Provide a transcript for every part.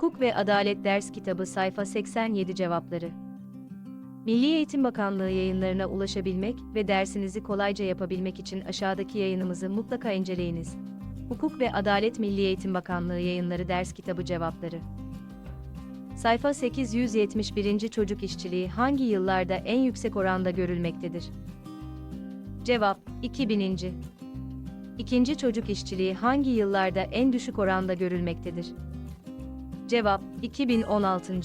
Hukuk ve Adalet Ders Kitabı sayfa 87 cevapları. Milli Eğitim Bakanlığı yayınlarına ulaşabilmek ve dersinizi kolayca yapabilmek için aşağıdaki yayınımızı mutlaka inceleyiniz. Hukuk ve Adalet Milli Eğitim Bakanlığı yayınları ders kitabı cevapları. Sayfa 871. Çocuk işçiliği hangi yıllarda en yüksek oranda görülmektedir? Cevap 2000. İkinci çocuk işçiliği hangi yıllarda en düşük oranda görülmektedir? Cevap 2016.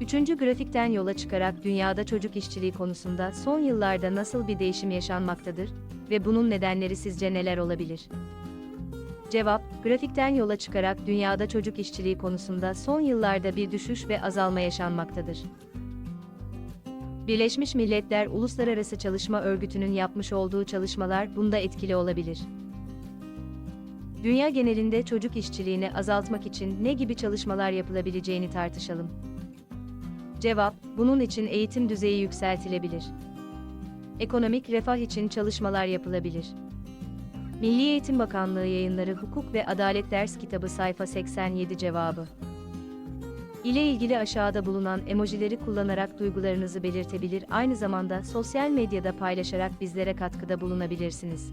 Üçüncü grafikten yola çıkarak dünyada çocuk işçiliği konusunda son yıllarda nasıl bir değişim yaşanmaktadır ve bunun nedenleri sizce neler olabilir? Cevap, grafikten yola çıkarak dünyada çocuk işçiliği konusunda son yıllarda bir düşüş ve azalma yaşanmaktadır. Birleşmiş Milletler Uluslararası Çalışma Örgütü'nün yapmış olduğu çalışmalar bunda etkili olabilir. Dünya genelinde çocuk işçiliğini azaltmak için ne gibi çalışmalar yapılabileceğini tartışalım. Cevap, bunun için eğitim düzeyi yükseltilebilir. Ekonomik refah için çalışmalar yapılabilir. Milli Eğitim Bakanlığı yayınları Hukuk ve Adalet Ders Kitabı sayfa 87 cevabı. ile ilgili aşağıda bulunan emojileri kullanarak duygularınızı belirtebilir aynı zamanda sosyal medyada paylaşarak bizlere katkıda bulunabilirsiniz.